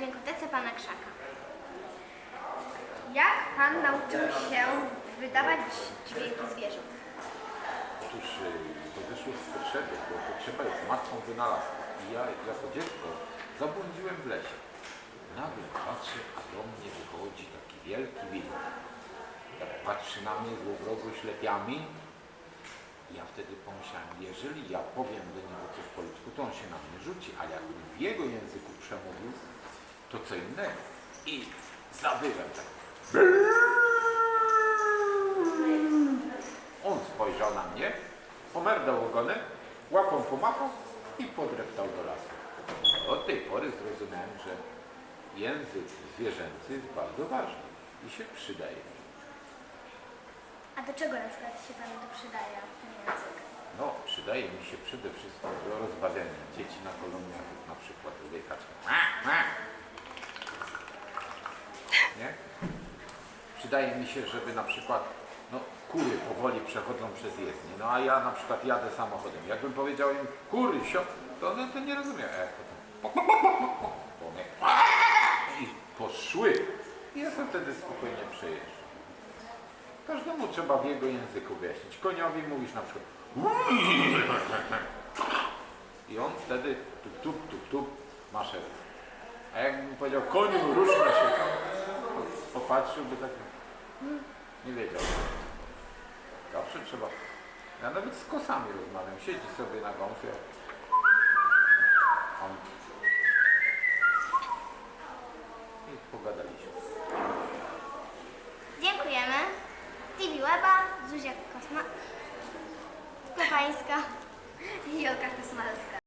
dźwiękotece pana Krzaka. Jak pan nauczył się wydawać dźwięki zwierząt? Otóż y, to wyszło z potrzeby, bo potrzeba jest matką wynalazku. I ja jako dziecko zabłądziłem w lesie. Nagle patrzę, a do mnie wychodzi taki wielki wilk. Patrzy na mnie złowrogo ślepiami. Ja wtedy pomyślałem, jeżeli ja powiem do niego coś po ludzku, to on się na mnie rzuci, a jakbym w jego języku przemówił, to co innego. I zawyłem tak. On spojrzał na mnie, pomerdał ogonem, łapą pomachał i podreptał do lasu. Od tej pory zrozumiałem, że język zwierzęcy jest bardzo ważny i się przydaje. A do czego na przykład się panu to przydaje, ten język? No, przydaje mi się przede wszystkim do rozbawiania dzieci na koloniach, jak na przykład tutaj kaczka. Nie? Przydaje mi się, żeby na przykład no, kury powoli przechodzą przez jezdnię. No a ja na przykład jadę samochodem. Jakbym powiedział im kury, sio, to one to nie rozumieją. E, to tam. Bo one I poszły. I ja sobie wtedy spokojnie przejeżdżam. Każdemu trzeba w jego języku wyjaśnić. Koniowi mówisz na przykład i on wtedy tup, tup, tup, tup, maszeruje. A jakbym powiedział koniu, rusz się, to popatrzyłby tak, nie wiedział. Zawsze trzeba. Ja nawet z kosami rozmawiam. Siedzi sobie na gąsie. On... I pogadaliśmy. Dziękujemy. TV Łeba, Zuzia Kosma... Kopańska i Jolka Kosmalska.